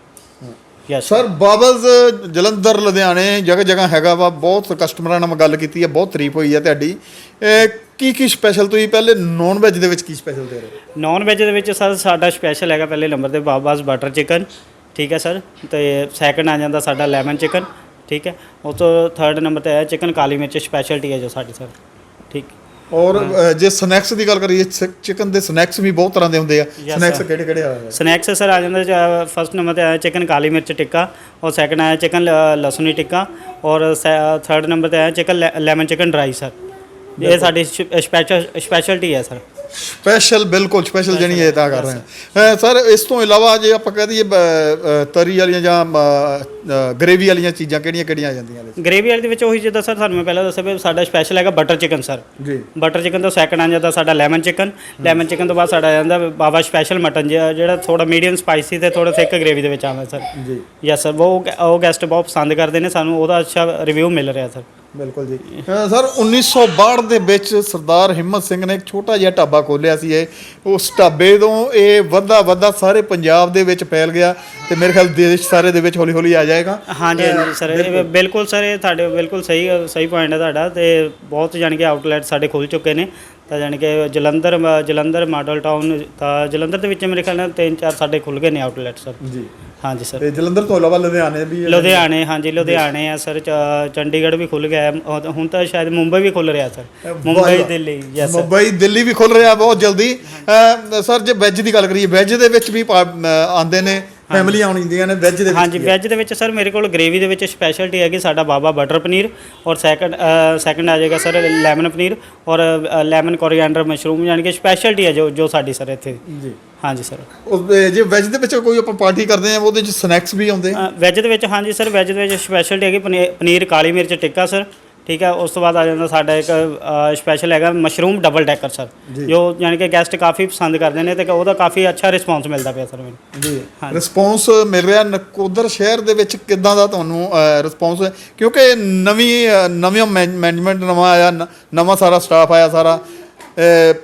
yes sir Baba's Jalandhar ਲੁਧਿਆਣੇ ਜਗ੍ਹਾ ਜਗ੍ਹਾ ਹੈਗਾ ਵਾ ਬਹੁਤ ਕਸਟਮਰਾਂ ਨਾਲ ਮੈਂ ਗੱਲ ਕੀਤੀ ਹੈ ਬਹੁਤ ਤਾਰੀਫ ਹੋਈ ਹੈ ਤੁਹਾਡੀ। ਇਹ ਕੀ ਕੀ ਸਪੈਸ਼ਲ ਤੁਸੀਂ ਪਹਿਲੇ ਨੌਨ ਵੈਜ ਦੇ ਵਿੱਚ ਕੀ ਸਪੈਸ਼ਲ ਦੇ ਰਹੇ ਹੋ? ਨਾਨ ਵੈਜ ਦੇ ਵਿੱਚ ਸਰ ਸਾਡਾ ਸਪੈਸ਼ਲ ਹੈਗਾ ਪਹਿਲੇ ਨੰਬਰ ਤੇ ਬਾਬਾਸ ਬਟਰ ਚਿਕਨ ਠੀਕ ਹੈ ਸਰ? ਤੇ ਸੈਕੰਡ ਆ ਜਾਂਦਾ ਸਾਡਾ ਲੈਮਨ ਚਿਕਨ ਠੀਕ ਹੈ? ਉਸ ਤੋਂ ਥਰਡ ਨੰਬਰ ਤੇ ਹੈ ਚਿਕਨ ਕਾਲੀ ਮਿਰਚ ਸਪੈਸ਼ਲਟੀ ਹੈ ਜੋ ਸਾਡੀ ਸਰ ਠੀਕ। ਔਰ ਅ, ਜੇ ਸਨੈਕਸ ਦੀ ਗੱਲ ਕਰੀਏ ਚਿਕਨ ਦੇ ਸਨੈਕਸ ਵੀ ਬਹੁਤ ਤਰ੍ਹਾਂ ਦੇ ਹੁੰਦੇ ਆ। Yes, snacks sir. ਕਿਹੜੇ ਕਿਹੜੇ ਆ ਸਨੈਕਸ ਸਰ ਆ ਜਾਂਦਾ ਫਸਟ ਨੰਬਰ ਤੇ ਆਇਆ ਚਿਕਨ ਕਾਲੀ ਮਿਰਚ ਟਿੱਕਾ ਔਰ ਸੈਕੰਡ ਆਇਆ ਚਿਕਨ ਲਸੁਨੀ ਟਿੱਕਾ ਔਰ ਥਰਡ ਨੰਬਰ ਤੇ ਆਇਆ chicken lemon chicken dry sir ਇਹ ਸਾਡੀ ਸਪੈਸ਼ਲ ਸਪੈਸ਼ਲਟੀ ਹੈ ਸਰ ਸਪੈਸ਼ਲ ਬਿਲਕੁਲ ਸਪੈਸ਼ਲ ਜਣੀ ਇਹ ਤਾਂ ਕਰ ਰਹੇ ਹਾਂ। ਸਰ ਇਸ ਤੋਂ ਇਲਾਵਾ ਜੇ ਆਪਾਂ ਕਹਿ ਦਈਏ ਬ- ਅ, ਤਰੀ ਵਾਲੀਆਂ ਜਾਂ ਗ੍ਰੇਵੀ ਵਾਲੀਆਂ ਚੀਜ਼ਾਂ ਕਿਹੜੀਆਂ ਕਿਹੜੀਆਂ ਆ ਜਾਂਦੀਆਂ ਨੇ? ਗ੍ਰੇਵੀ ਵਾਲੀ ਦੇ ਵਿੱਚ ਉਹੀ ਜਿੱਦਾਂ ਸਰ ਤੁਹਾਨੂੰ ਮੈਂ ਪਹਿਲਾਂ ਦੱਸਿਆ ਵੀ ਸਾਡਾ ਸਪੈਸ਼ਲ ਹੈਗਾ ਬਟਰ ਚਿਕਨ ਸਰ ਜੀ। ਬਟਰ ਚਿਕਨ ਤੋਂ ਸੈਕੰਡ ਆ ਜਾਂਦਾ ਸਾਡਾ ਲੈਮਨ ਚਿਕਨ ਲੈਮਨ ਚਿਕਨ ਤੋਂ ਬਾਅਦ ਸਾਡਾ ਆ ਜਾਂਦਾ ਬਾਬਾ ਸਪੈਸ਼ਲ ਮਟਨ ਜਿਹੜਾ ਥੋੜਾ ਮੀਡੀਅਮ ਸਪਾਈਸੀ ਤੇ ਥੋੜਾ ਥਿਕ ਗ੍ਰੇਵੀ ਦੇ ਵਿੱਚ ਆਉਂਦਾ ਸਰ ਜੀ। ਯੈਸ ਸਰ ਉਹ ਉਹ ਗੈਸਟ ਬਹੁਤ ਪਸੰਦ ਕਰਦੇ ਨੇ ਸਾਨੂੰ ਉਹਦਾ ਅੱਛਾ ਰਿਵਿਊ ਮਿਲ ਰਿਹਾ ਸਰ ਬਿਲਕੁਲ ਜੀ। ਸਰ 1962 ਦੇ ਵਿੱਚ ਸਰਦਾਰ ਹਿੰਮਤ ਸਿੰਘ ਨੇ ਇੱਕ ਛੋਟਾ ਜਿਹਾ ਢਾਬਾ ਖੋਲ੍ਹਿਆ ਸੀ ਇਹ। ਉਸ ਢਾਬੇ ਤੋਂ ਇਹ ਵੱਧਾ ਵੱਧਾ ਸਾਰੇ ਪੰਜਾਬ ਦੇ ਵਿੱਚ ਫੈਲ ਗਿਆ ਤੇ ਮੇਰੇ ਖਿਆਲ ਦੇਸ਼ ਸਾਰੇ ਦੇ ਵਿੱਚ ਹੌਲੀ ਹੌਲੀ ਆ ਜਾਏਗਾ। ਹਾਂਜੀ ਹਾਂਜੀ ਸਰ ਇਹ ਬਿਲਕੁਲ। ਸਰ ਇਹ ਤੁਹਾਡੇ ਬਿਲਕੁਲ ਸਹੀ ਸਹੀ ਪੁਆਇੰਟ ਹੈ ਤੁਹਾਡਾ ਤੇ ਬਹੁਤ ਜਾਣੀ ਕਿ ਆਊਟਲੈਟ ਸਾਡੇ ਖੁੱਲ ਚੁੱਕੇ ਨੇ। ਤਾਂ ਜਾਣੀ ਕਿ ਜਲੰਧਰ ਜਲੰਧਰ ਮਾਡਲ ਟਾਊਨ ਤਾਂ ਜਲੰਧਰ ਦੇ ਵਿੱਚ ਮੇਰੇ ਖਿਆਲ ਨਾਲ ਤਿੰਨ ਚਾਰ ਸਾਡੇ ਖੁੱਲ ਗਏ ਨੇ ਆਊਟਲੈਟ ਸਰ। ਜੀ। ਹਾਂਜੀ ਸਰ ਤੇ ਜਲੰਧਰ ਤੋਂ ਇਲਾਵਾ ਲੁਧਿਆਣੇ ਵੀ ਲੁਧਿਆਣੇ ਹਾਂਜੀ ਲੁਧਿਆਣੇ ਆ ਸਰ ਚ- ਚੰਡੀਗੜ੍ਹ ਵੀ ਖੁੱਲ ਗਿਆ ਹੈ। ਉਹ- ਹੁਣ ਤਾਂ ਸ਼ਾਇਦ ਮੁੰਬਈ ਵੀ ਖੁੱਲ ਰਿਹਾ sir Mumbai Delhi yes sir Mumbai Delhi ਵੀ ਖੁੱਲ ਰਿਹਾ ਬਹੁਤ ਜਲਦੀ। ਸਰ ਜੇ ਵੈਜ ਦੀ ਗੱਲ ਕਰੀਏ ਵੈਜ ਦੇ ਵਿੱਚ ਵੀ ਪਾ- ਆਉਂਦੇ ਨੇ। ਫੈਮਲੀਆਂ ਆਉਂਦੀਆਂ ਨੇ ਵੈਜ ਦੇ ਵਿੱਚ ਹਾਂਜੀ? ਵੈਜ ਦੇ ਵਿੱਚ ਸਰ ਮੇਰੇ ਕੋਲ ਗ੍ਰੇਵੀ ਦੇ ਵਿੱਚ ਸਪੈਸ਼ਲਟੀ ਹੈਗੀ ਸਾਡਾ ਬਾਬਾ ਬਟਰ ਪਨੀਰ ਔਰ ਸੈਕੰਡ ਸੈਕੰਡ ਆ ਜਾਏਗਾ ਸਰ ਲੈਮਨ ਪਨੀਰ ਔਰ ਲੈਮਨ ਕੋਰੀਐਂਡਰ ਮਸ਼ਰੂਮ ਯਾਨੀ ਕਿ ਸਪੈਸ਼ਲਟੀ ਹੈ ਜੋ ਜੋ ਸਾਡੀ ਸਰ ਇੱਥੇ। ਜੀ। ਹਾਂਜੀ ਸਰ। ਦੇ- ਜੇ ਵੈਜ ਦੇ ਵਿੱਚ ਕੋਈ ਆਪਾਂ ਪਾਰਟੀ ਕਰਦੇ ਆ ਉਹਦੇ ਵਿੱਚ ਸਨੈਕਸ ਵੀ ਆਉਂਦੇ। ਆ ਵੈਜ ਦੇ ਵਿੱਚ ਹਾਂਜੀ ਸਰ ਵੈਜ ਦੇ ਵਿੱਚ ਸਪੈਸ਼ਲਟੀ ਹੈਗੀ ਪਨੀ- ਪਨੀਰ ਕਾਲੀ ਮਿਰਚ ਟਿੱਕਾ ਸਰ ਠੀਕ ਹੈ ਉਸ ਤੋਂ ਬਾਅਦ ਆ ਜਾਂਦਾ ਸਾਡਾ ਇੱਕ ਸਪੈਸ਼ਲ ਹੈਗਾ ਮਸ਼ਰੂਮ ਡਬਲ ਡੈਕਰ ਸਰ ਜੋ। ਯਾਨੀ ਕਿ ਗੈਸਟ ਕਾਫੀ ਪਸੰਦ ਕਰਦੇ ਨੇ ਤੇ ਉਹਦਾ ਕਾਫੀ ਅੱਛਾ ਰਿਸਪਾਂਸ ਮਿਲਦਾ ਪਿਆ ਸਰ ਮੈਨੂੰ। ਜੀ। ਰਿਸਪੌਂਸ ਮਿਲ ਰਿਹਾ ਨਕੋਦਰ ਸ਼ਹਿਰ ਦੇ ਵਿੱਚ ਕਿੱਦਾਂ ਦਾ ਤੁਹਾਨੂੰ ਰਿਸਪੌਂਸ ਕਿਉਂਕਿ ਨਵੀਂ ਨਵੀਂ ਮੈਨੇਜਮੈਂਟ ਨਵਾਂ ਆਇਆ ਨਵਾਂ ਸਾਰਾ ਸਟਾਫ ਆਇਆ ਸਾਰਾ।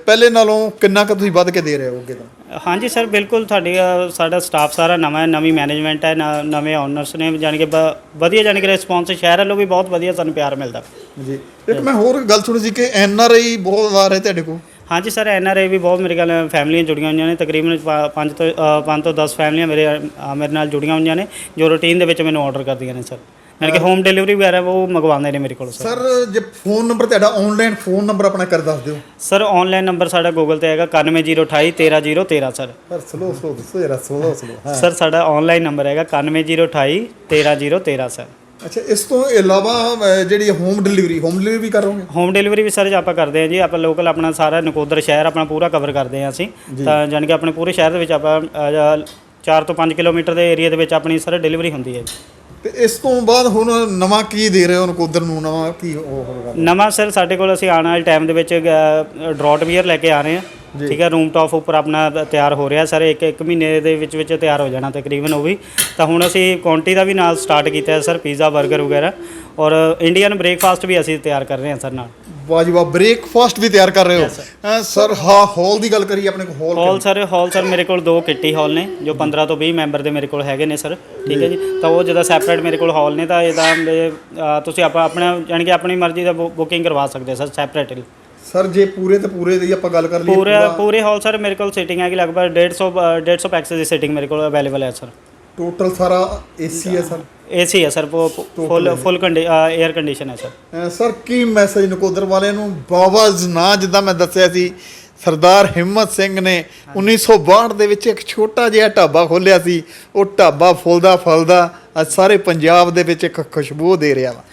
ਪਹਿਲੇ ਨਾਲੋਂ ਕਿੰਨਾ ਕੁ ਤੁਸੀਂ ਵੱਧ ਕੇ ਦੇ ਰਹੇ ਹੋ ਅੱਗੇ ਤੋਂ? ਹਾਂਜੀ ਸਰ ਬਿਲਕੁਲ ਤੁਹਾਡੀ ਅ, ਸਾਡਾ ਸਟਾਫ ਸਾਰਾ ਨਵਾਂ ਹੈ ਨਵੀਂ ਮੈਨੇਜਮੈਂਟ ਹੈ ਨ- ਨਵੇਂ ਓਨਰਸ ਨੇ ਜਾਣੀ ਕਿ ਬ- ਵਧੀਆ ਜਾਣੀ ਕਿ ਰਿਸਪੌਂਸ ਸ਼ਹਿਰ ਵੱਲੋਂ ਵੀ ਬਹੁਤ ਵਧੀਆ ਸਾਨੂੰ ਪਿਆਰ ਮਿਲਦਾ। ਜੀ। ਇੱਕ ਮੈਂ ਹੋਰ ਗੱਲ ਸੁਣੀ ਸੀ ਕਿ ਐਨ ਆਰ ਆਈ ਬਹੁਤ ਆ ਰਹੇ ਤੁਹਾਡੇ ਕੋਲ। ਹਾਂਜੀ ਸਰ ਐਨ ਆਰ ਆਈ ਵੀ ਬਹੁਤ ਮੇਰੇ ਨਾਲ ਫੈਮਲੀਆਂ ਜੁੜੀਆਂ ਹੋਈਆਂ ਨੇ ਤਕਰੀਬਨ 5 ਤੋਂ 5 ਤੋਂ 10 ਫੈਮਲੀਆਂ ਮੇਰੇ ਅ, ਮੇਰੇ ਨਾਲ ਜੁੜੀਆਂ ਹੋਈਆਂ ਨੇ ਜੋ ਰੂਟੀਨ ਦੇ ਵਿੱਚ ਮੈਨੂੰ ਆਰਡਰ ਕਰਦੀਆਂ ਨੇ ਸਰ। ਯਾਨੀ ਕਿ ਹੋਮ ਡਿਲੀਵਰੀ ਵਗੈਰਾ ਉਹ ਮੰਗਵਾਉਂਦੇ ਨੇ ਮੇਰੇ ਕੋਲ ਸਰ। ਸਰ ਜੇ ਫੋਨ ਨੰਬਰ ਤੁਹਾਡਾ ਆਨਲਾਈਨ ਫੋਨ ਨੰਬਰ ਆਪਣਾ ਕਰ ਦੱਸ ਦਿਓ। ਸਰ ਆਨਲਾਈਨ ਨੰਬਰ ਸਾਡਾ ਗੂਗਲ ਤੇ ਹੈਗਾ 9108 13013 ਸਰ। ਪਰ ਸਲੋ ਸਲੋ ਦੱਸੋ ਜਰਾ ਸਲੋ ਸਲੋ ਸਰ ਸਾਡਾ ਆਨਲਾਈਨ ਨੰਬਰ ਹੈਗਾ 9108 13013 ਸਰ। ਅੱਛਾ ਇਸ ਤੋਂ ਇਲਾਵਾ ਅਹ, ਜਿਹੜੀ ਹੋਮ ਡਿਲੀਵਰੀ ਹੋਮ ਡਿਲੀਵਰੀ ਵੀ ਕਰੋਗੇ? ਹੋਮ ਡਿਲੀਵਰੀ ਵੀ ਸਰ ਆਪਾਂ ਕਰਦੇ ਹਾਂ ਜੀ ਆਪਾਂ ਲੋਕਲ ਆਪਣਾ ਸਾਰਾ ਨਕੋਦਰ ਸ਼ਹਿਰ ਆਪਣਾ ਪੂਰਾ ਕਵਰ ਕਰਦੇ ਹਾਂ ਅਸੀਂ। ਤਾਂ ਜਾਣੀ ਕਿ ਆਪਣੇ ਪੂਰੇ ਸ਼ਹਿਰ ਦੇ ਵਿੱਚ ਆਪਾਂ 4 ਤੋਂ 5 ਕਿਲੋਮੀਟਰ ਦੇ ਏਰੀਆ ਦੇ ਵਿੱਚ ਆਪਣੀ ਸਰ ਡਿਲੀਵਰੀ ਹੁੰਦੀ ਹੈ ਜੀ। ਤੇ ਇਸ ਤੋਂ ਬਾਅਦ ਹੁਣ ਨਵਾਂ ਕੀ ਦੇ ਰਹੇ ਹੋ? ਨਕੋਦਰ ਨੂੰ ਨਵਾਂ ਕੀ ਉਹ ਹੋਗਾ ਨਵਾਂ ਸਰ, ਸਾਡੇ ਕੋਲ ਅਸੀਂ ਆਉਣ ਵਾਲੇ ਟਾਈਮ ਦੇ ਵਿੱਚ ਡਰਾਟ ਬੀਅਰ ਲੈ ਕੇ ਆ ਰਹੇ ਹਾਂ। ਠੀਕ ਹੈ ਰੂਮ ਟਾਪ ਉੱਪਰ ਆਪਣਾ ਤਿਆਰ ਹੋ ਰਿਹਾ ਸਰ ਇੱਕ ਇੱਕ ਮਹੀਨੇ ਦੇ ਵਿੱਚ ਵਿੱਚ ਤਿਆਰ ਹੋ ਜਾਣਾ ਤਕਰੀਬਨ ਉਹ ਵੀ। ਤਾਂ ਹੁਣ ਅਸੀਂ ਕੁਆਂਟੀ ਦਾ ਵੀ ਨਾਲ ਸਟਾਰਟ ਕੀਤਾ ਹੈ ਸਰ ਪੀਜ਼ਾ 버ਗਰ ਵਗੈਰਾ। ਔਰ ਇੰਡੀਅਨ ਬ੍ਰੇਕਫਾਸਟ ਵੀ ਅਸੀਂ ਤਿਆਰ ਕਰ ਰਹੇ ਹਾਂ ਸਰ ਨਾਲ। ਵਾਹ ਜੀ ਵਾਹ ਬ੍ਰੇਕਫਾਸਟ ਵੀ ਤਿਆਰ ਕਰ ਰਹੇ ਹੋ? ਸਰ ਹਾਂ ਹਾਲ ਦੀ ਗੱਲ ਕਰੀਏ ਆਪਣੇ ਕੋਲ ਹਾਲ ਹਾਲ ਸਰ ਹਾਲ ਸਰ ਮੇਰੇ ਕੋਲ ਦੋ ਕਿੱਟੀ ਹਾਲ ਨੇ ਜੋ 15 ਤੋਂ 20 ਮੈਂਬਰ ਦੇ ਮੇਰੇ ਕੋਲ ਹੈਗੇ ਨੇ ਸਰ। ਠੀਕ ਹੈ ਜੀ। ਤਾਂ ਉਹ ਜਿਹਦਾ ਸੈਪਰੇਟ ਮੇਰੇ ਕੋਲ ਹਾਲ ਨੇ ਤਾਂ ਇਹਦਾ ਤੁਸੀਂ ਆਪਾਂ ਆਪਣਾ ਯਾਨੀ ਕਿ ਆਪਣੀ ਮਰਜ਼ੀ ਦਾ ਬੁਕਿੰਗ ਕਰਵਾ ਸਕਦੇ ਸਰ ਸੈਪਰੇਟਲੀ ਸਰ ਜੇ ਪੂਰੇ ਤੇ ਪੂਰੇ ਦੀ ਆਪਾਂ ਗੱਲ ਕਰ ਲਈਏ ਪੂਰਾ ਪੂਰੇ ਹਾਲ ਸਰ ਮੇਰੇ ਕੋਲ ਸੀਟਿੰਗ ਹੈਗੀ ਲਗਭਗ 150 ਅ, 150 ਪੈਕਸ ਦੀ ਸੀਟਿੰਗ ਮੇਰੇ ਕੋਲ ਅਵੇਲੇਬਲ ਹੈ ਸਰ। ਟੋਟਲ ਸਾਰਾ ਏਸੀ ਹੈ ਸਰ। ਏਸੀ ਹੈ sir full full air condition ਹੈ ਸਰ। ਸਰ ਕੀ ਮੈਸੇਜ ਨਕੋਦਰ ਵਾਲਿਆਂ ਨੂੰ? ਬਾਬਾ ਜਨਾ ਜਿੱਦਾਂ ਮੈਂ ਦੱਸਿਆ ਸੀ ਸਰਦਾਰ ਹਿੰਮਤ ਸਿੰਘ ਨੇ 1962 ਦੇ ਵਿੱਚ ਇੱਕ ਛੋਟਾ ਜਿਹਾ ਢਾਬਾ ਖੋਲ੍ਹਿਆ ਸੀ। ਉਹ ਢਾਬਾ ਫੁੱਲਦਾ ਫਲਦਾ ਅੱਜ ਸਾਰੇ ਪੰਜਾਬ ਦੇ ਵਿੱਚ ਇੱਕ ਖੁਸ਼ਬੂ ਦੇ ਰਿਹਾ ਵਾ।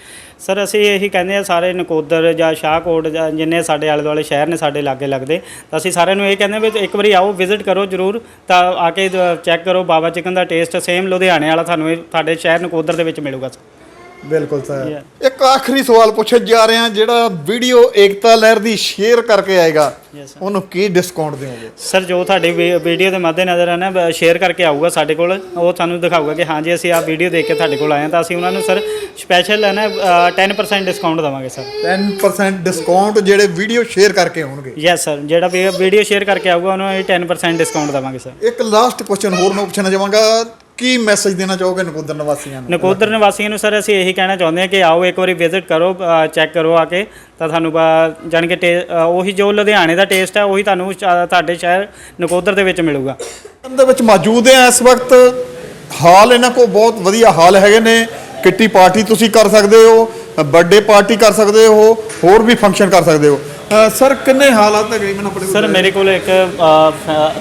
ਸਰ, ਅਸੀਂ ਇਹੀ ਕਹਿੰਦੇ ਆ ਸਾਰੇ ਨਕੋਦਰ ਜਾਂ ਸ਼ਾਹਕੋਟ ਜਾਂ ਜਿੰਨੇ ਸਾਡੇ ਆਲੇ ਦੁਆਲੇ ਸ਼ਹਿਰ ਨੇ ਸਾਡੇ ਲਾਗੇ ਲੱਗਦੇ, ਤਾਂ ਅਸੀਂ ਸਾਰਿਆਂ ਨੂੰ ਇਹ ਕਹਿੰਦੇ ਵੀ ਇੱਕ ਵਾਰੀ ਆਓ ਵਿਜ਼ਿਟ ਕਰੋ ਜਰੂਰ, ਤਾਂ ਆ ਕੇ ਚੈੱਕ ਕਰੋ ਬਾਬਾ ਚਿਕਨ ਦਾ ਟੇਸਟ ਸੇਮ ਲੁਧਿਆਣੇ ਵਾਲਾ ਤੁਹਾਨੂੰ ਇਹ ਤੁਹਾਡੇ ਸ਼ਹਿਰ ਨਕੋਦਰ ਦੇ ਵਿੱਚ ਮਿਲੂਗਾ ਸਰ ਬਿਲਕੁਲ ਸਰ। ਇੱਕ ਆਖਰੀ ਸਵਾਲ ਪੁੱਛਣ ਜਾ ਰਹੇ ਹਾਂ ਜਿਹੜਾ ਵੀਡੀਓ ਏਕਤਾ ਲਹਿਰ ਦੀ ਸ਼ੇਅਰ ਕਰਕੇ ਆਏਗਾ ਉਹਨੂੰ ਕੀ ਡਿਸਕਾਊਂਟ ਦਿਓਗੇ? ਸਰ ਜੋ ਤੁਹਾਡੀ ਵੀਡੀਓ ਦੇ ਮੱਦੇ ਨਜ਼ਰ ਹੈ ਨਾ ਸ਼ੇਅਰ ਕਰਕੇ ਆਊਗਾ ਸਾਡੇ ਕੋਲ ਉਹ ਤੁਹਾਨੂੰ ਦਿਖਾਊਗਾ ਕਿ ਹਾਂਜੀ ਅਸੀਂ ਆਹ ਵੀਡੀਓ ਦੇਖ ਕੇ ਤੁਹਾਡੇ ਕੋਲ ਆਏ ਹਾਂ ਤਾਂ ਅਸੀਂ ਉਹਨਾਂ ਨੂੰ ਸਰ ਸਪੈਸ਼ਲ ਹੈ ਨਾ ਅ, 10% ਡਿਸਕਾਊਂਟ ਦੇਵਾਂਗੇ ਸਰ 10% ਡਿਸਕਾਊਂਟ ਜਿਹੜੇ ਵੀਡੀਓ ਸ਼ੇਅਰ ਕਰਕੇ ਹੋਣਗੇ ਯੈਸ ਸਰ ਜਿਹੜਾ ਵੀ ਵੀਡੀਓ ਸ਼ੇਅਰ ਕਰਕੇ ਆਊਗਾ ਉਹਨੂੰ ਅਸੀਂ 10% ਡਿਸਕਾਊਂਟ ਦੇਵਾਂਗੇ ਸਰ ਇੱਕ ਲਾਸਟ ਕੁਐਸਚਨ ਹੋਰ ਮੈਂ ਪੁੱਛਣਾ ਚਾਹਾਂਗਾ ਕੀ ਮੈਸੇਜ ਦੇਣਾ ਚਾਹੋਗੇ ਨਕੋਦਰ ਨਿਵਾਸੀਆਂ ਨੂੰ? ਨਕੋਦਰ ਨਿਵਾਸੀਆਂ ਨੂੰ ਸਰ ਅਸੀਂ ਇਹੀ ਕਹਿਣਾ ਚਾਹੁੰਦੇ ਹਾਂ ਕਿ ਆਓ ਇੱਕ ਵਾਰੀ ਵਿਜ਼ਿਟ ਕਰੋ ਚੈੱਕ ਕਰੋ ਆ ਕੇ ਤਾਂ ਤੁਹਾਨੂੰ ਜਾਣੀ ਕਿ ਉਹੀ ਜੋ ਲੁਧਿਆਣੇ ਦਾ ਟੇਸਟ ਹੈ ਉਹੀ ਤੁਹਾਨੂੰ ਤੁਹਾਡੇ ਸ਼ਹਿਰ ਨਕੋਦਰ ਦੇ ਵਿੱਚ ਮਿਲੂਗਾ। ਦੇ ਵਿੱਚ ਮੌਜੂਦ ਹੈ ਇਸ ਵਕਤ। ਹਾਲ ਇਹਨਾਂ ਕੋਲ ਬਹੁਤ ਵਧੀਆ ਹਾਲ ਹੈਗੇ ਨੇ। ਕਿੱਟੀ ਪਾਰਟੀ ਤੁਸੀਂ ਕਰ ਸਕਦੇ ਹੋ ਬਰਥਡੇ ਪਾਰਟੀ ਕਰ ਸਕਦੇ ਹੋ ਹੋਰ ਵੀ ਫੰਕਸ਼ਨ ਕਰ ਸਕਦੇ ਹੋ। ਸਰ ਕਿੰਨੇ ਹਾਲਾਤ ਤਕਰੀਬਨ ਆਪਣੇ ਸਰ ਮੇਰੇ ਕੋਲ ਇੱਕ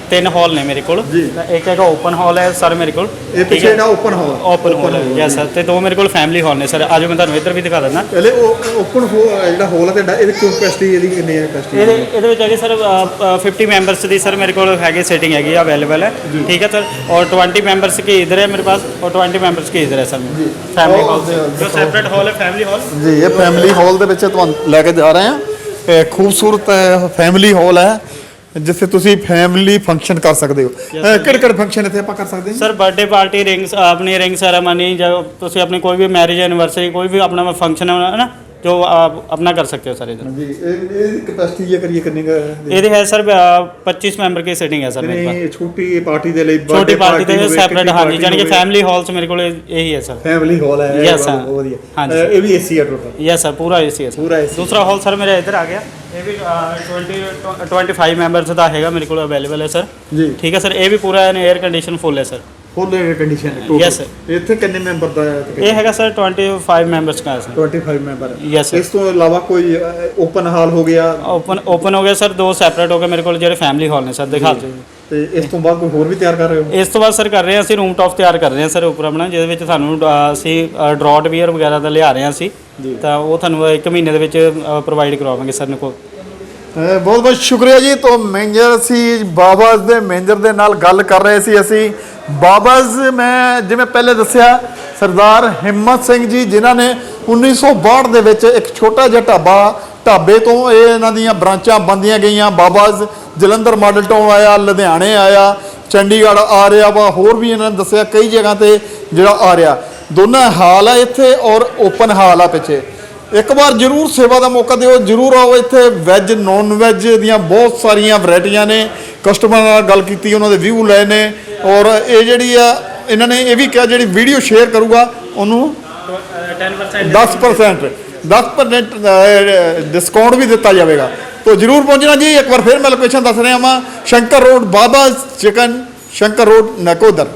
ਤਿੰਨ ਹਾਲ ਨੇ ਮੇਰੇ ਕੋਲ। ਇੱਕ ਹੈਗਾ ਓਪਨ ਹਾਲ ਹੈ ਸਰ ਮੇਰੇ ਕੋਲ। ਇਹ ਪਿੱਛੇ ਜਿਹੜਾ ਓਪਨ ਹਾਲ ਓਪਨ ਹਾਲ ਹੈ। ਯੈਸ ਸਰ ਤੇ ਦੋ ਮੇਰੇ ਕੋਲ ਫੈਮਿਲੀ ਹਾਲ ਨੇ ਸਰ। ਅੱਜ ਮੈਂ ਤੁਹਾਨੂੰ ਇੱਧਰ ਵੀ ਦਿਖਾ ਦਿੰਦਾ। ਪਹਿਲੇ ਉਹ ਓਪਨ ਜਿਹੜਾ ਹਾਲ ਹੈ ਤੁਹਾਡਾ ਇਹਦੀ ਕੈਪੈਸਿਟੀ ਇਹਦੀ ਕਿੰਨੀ ਹੈ ਕੈਪੈਸਿਟੀ ਇਹਦੇ ਵਿੱਚ ਹੈਗੇ ਸਰ 50 ਮੈਂਬਰਸ ਦੀ ਸਰ ਮੇਰੇ ਕੋਲ ਹੈਗੇ ਸੈਟਿੰਗ ਹੈਗੀ ਅਵੇਲੇਬਲ ਹੈ। ਠੀਕ ਹੈ ਸਰ? ਔਰ 20 ਮੈਂਬਰਸ ਕੀ ਇਧਰ ਹੈ ਮੇਰੇ ਪਾਸ? ਔਰ 20 ਮੈਂਬਰਸ ਕੀ ਇਧਰ ਹੈ ਸਰ? ਫੈਮਿਲੀ ਹਾਲ ਜੋ ਸੈਪਰੇਟ ਹਾਲ ਹੈ ਫੈਮਿਲੀ ਹਾਲ ਜੀ ਇਹ ਫੈਮਿਲੀ ਹਾਲ ਦੇ ਵਿੱਚ ਤੁਹਾਨੂੰ ਲੈ ਕੇ ਜਾ ਰਹੇ ਹਾਂ। ਇਹ ਖੂਬਸੂਰਤ ਫੈਮਿਲੀ ਹਾਲ ਹੈ ਜਿੱਥੇ ਤੁਸੀਂ ਫੈਮਿਲੀ ਫੰਕਸ਼ਨ ਕਰ ਸਕਦੇ ਹੋ। ਕਿਹੜੇ ਕਿਹੜੇ ਫੰਕਸ਼ਨ ਇੱਥੇ ਆਪਾਂ ਕਰ ਸਕਦੇ ਹਾਂ? ਸਰ ਬਰਥਡੇ ਪਾਰਟੀ ਰਿੰਗਸ ਆਪਣੀ ਰਿੰਗ ਸੈਰਾਮਨੀ ਜਾਂ ਤੁਸੀਂ ਆਪਣੀ ਕੋਈ ਵੀ ਮੈਰਿਜ ਐਨਵਰਸਰੀ ਕੋਈ ਵੀ ਆਪਣਾ ਫੰਕਸ਼ਨ ਹੈ ਨਾ? जो आप अपना कर सकते हो सर इधर जी ਕਪੈਸਿਟੀ ਜੇ ਕਰੀਏ ਕਿੰਨੀ ਕੁ ਹੈ ਇਹਦੇ ਹੈ ਸਰ 25 ਮੈਂਬਰ ਕੀ ਸੀਟਿੰਗ ਹੈ ਸਰ ਮੇਰੇ ਕੋਲ ਨਹੀਂ ਛੋਟੀ ਪਾਰਟੀ ਦੇ ਲਈ ਛੋਟੀ ਪਾਰਟੀ ਦੇ ਸੈਪਰੇਟ ਹਾਂਜੀ ਜਾਨੀ ਕਿ ਫੈਮਿਲੀ ਹਾਲਸ ਮੇਰੇ ਕੋਲ ਇਹੀ ਹੈ ਸਰ ਫੈਮਿਲੀ ਹਾਲ ਹੈ Yes, sir. ਵਧੀਆ ਹਾਂਜੀ। ਅਹ, ਇਹ ਵੀ ਏਸੀ ਹੈ ਟੋਟਲ यस सर पूरा ए सी है सर पूरा AC दूसरा हॉल सर मेरा इधर आ गया ये भी ट्वेंटी ट्वेंटी फाइव मैंबर्स का हैगा मेरे को अवेलेबल है सर ਜੀ ਠੀਕ ਹੈ ਸਰ ਇਹ ਵੀ ਪੂਰਾ ਐਨ 에ਅਰ ਕੰਡੀਸ਼ਨ ਫੁੱਲ ਹੈ ਸਰ ਫੁੱਲ ਕੰਡੀਸ਼ਨ ਹੈ Yes, sir. ਇੱਥੇ ਕਿੰਨੇ ਮੈਂਬਰ ਦਾ ਹੈ ਇਹ ਹੈਗਾ ਸਰ 25 ਮੈਂਬਰਸ ਦਾ ਸਰ। 25 member Yes, sir. ਇਸ ਤੋਂ ਇਲਾਵਾ ਕੋਈ ਓਪਨ ਹਾਲ ਹੋ ਗਿਆ? ਓਪਨ ਓਪਨ ਹੋ ਗਿਆ ਸਰ ਦੋ ਸੈਪਰੇਟ ਹੋ ਗਏ ਮੇਰੇ ਕੋਲ ਜਿਹੜੇ ਫੈਮਿਲੀ ਹਾਲ ਨੇ ਸਰ ਦਿਖਾ ਦਿਓ ਤੇ ਇਸ ਤੋਂ ਬਾਅਦ ਕੋਈ ਹੋਰ ਵੀ ਤਿਆਰ ਕਰ ਰਹੇ ਹੋ? ਇਸ ਤੋਂ ਬਾਅਦ ਸਰ ਕਰ ਰਹੇ ਹਾਂ ਅਸੀਂ ਰੂਮ ਟਾਪ ਤਿਆਰ ਕਰ ਰਹੇ ਹਾਂ ਸਰ ਉੱਪਰ ਆਪਣਾ ਜਿਹਦੇ ਵਿੱਚ ਤੁਹਾਨੂੰ ਅ, ਅਸੀਂ ਡਰਾਟ ਬੀਅਰ ਵਗੈਰਾ ਦਾ ਲਿਆ ਰਹੇ ਹਾਂ ਅਸੀਂ। ਤਾਂ ਉਹ ਤੁਹਾਨੂੰ ਇੱਕ ਮਹੀਨੇ ਦੇ ਵਿੱਚ ਪ੍ਰੋਵਾਈਡ ਕਰਵਾਵਾਂਗੇ ਸਰ ਨੂੰ ਕੋਲ। ਬਹੁਤ ਬਹੁਤ ਸ਼ੁਕਰੀਆ ਜੀ। ਤੋਂ ਮੈਨੇਜਰ ਸੀ ਬਾਬਾਜ਼ ਦੇ ਮੈਨੇਜਰ ਦੇ ਨਾਲ ਗੱਲ ਕਰ ਰਹੇ ਸੀ ਅਸੀਂ। ਬਾਬਾਜ਼, ਮੈਂ ਜਿਵੇਂ ਪਹਿਲੇ ਦੱਸਿਆ, ਸਰਦਾਰ ਹਿੰਮਤ ਸਿੰਘ ਜੀ, ਜਿਨ੍ਹਾਂ ਨੇ 1962 ਦੇ ਵਿੱਚ ਇੱਕ ਛੋਟਾ ਜਿਹਾ ਢਾਬਾ, ਢਾਬੇ ਤੋਂ ਇਹ ਇਹਨਾਂ ਦੀਆਂ ਬ੍ਰਾਂਚਾਂ ਬੰਦੀਆਂ ਗਈਆਂ। ਬਾਬਾਜ਼ ਜਲੰਧਰ ਮਾਡਲ ਟਾਊਨ ਆਇਆ, ਲੁਧਿਆਣੇ ਆਇਆ, ਚੰਡੀਗੜ੍ਹ ਆ ਰਿਹਾ ਵਾ, ਹੋਰ ਵੀ ਇਹਨਾਂ ਨੇ ਦੱਸਿਆ ਕਈ ਜਗ੍ਹਾ ਤੇ ਜਿਹੜਾ ਆ ਰਿਹਾ। ਦੋਨਾਂ ਹਾਲ ਆ ਇੱਥੇ ਔਰ ਓਪਨ ਹਾਲ ਆ ਪਿੱਛੇ। ਇੱਕ ਵਾਰ ਜਰੂਰ ਸੇਵਾ ਦਾ ਮੌਕਾ ਦਿਓ ਜਰੂਰ ਆਓ ਇੱਥੇ। ਵੈਜ ਨੌਨ ਵੈਜ ਦੀਆਂ ਬਹੁਤ ਸਾਰੀਆਂ ਵੈਰਾਈਟੀਆਂ ਨੇ। ਕਸਟਮਰ ਨਾਲ ਗੱਲ ਕੀਤੀ ਉਹਨਾਂ ਦੇ ਵਿਊ ਲਏ ਨੇ। ਔਰ ਇਹ ਜਿਹੜੀ ਆ ਇਹਨਾਂ ਨੇ ਇਹ ਵੀ ਕਿਹਾ ਜਿਹੜੀ ਵੀਡੀਓ ਸ਼ੇਅਰ ਕਰੂਗਾ ਉਹਨੂੰ 10% 10% ਡਿਸਕਾਊਂਟ ਵੀ ਦਿੱਤਾ ਜਾਵੇਗਾ। ਤੋ ਜਰੂਰ ਪਹੁੰਚਣਾ ਜੀ। ਇੱਕ ਵਾਰ ਫਿਰ ਮੈਂ ਲੋਕੇਸ਼ਨ ਦੱਸ ਰਿਹਾ ਹਾਂ Shankar road Baba chicken Shankar road Nakodar.